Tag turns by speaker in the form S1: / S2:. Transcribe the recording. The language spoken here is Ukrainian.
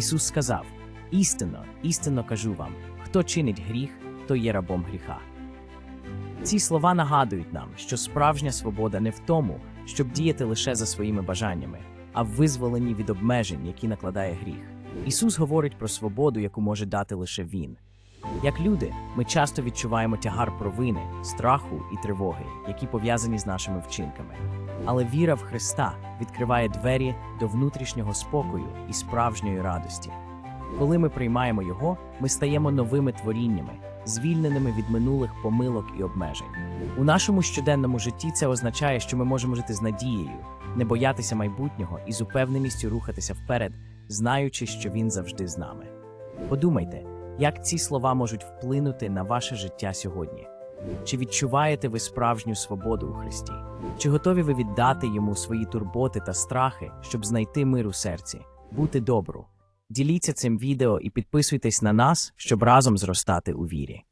S1: Ісус сказав: Істинно, істинно кажу вам, хто чинить гріх, то є рабом гріха. Ці слова нагадують нам, що справжня свобода не в тому, щоб діяти лише за своїми бажаннями, а в визволенні від обмежень, які накладає гріх. Ісус говорить про свободу, яку може дати лише Він. Як люди, ми часто відчуваємо тягар провини, страху і тривоги, які пов'язані з нашими вчинками. Але віра в Христа відкриває двері до внутрішнього спокою і справжньої радості. Коли ми приймаємо Його, ми стаємо новими творіннями, звільненими від минулих помилок і обмежень. У нашому щоденному житті це означає, що ми можемо жити з надією, не боятися майбутнього і з упевненістю рухатися вперед, знаючи, що він завжди з нами. Подумайте, як ці слова можуть вплинути на ваше життя сьогодні. Чи відчуваєте ви справжню свободу у Христі? Чи готові ви віддати йому свої турботи та страхи, щоб знайти мир у серці, бути добру? Діліться цим відео і підписуйтесь на нас, щоб разом зростати у вірі.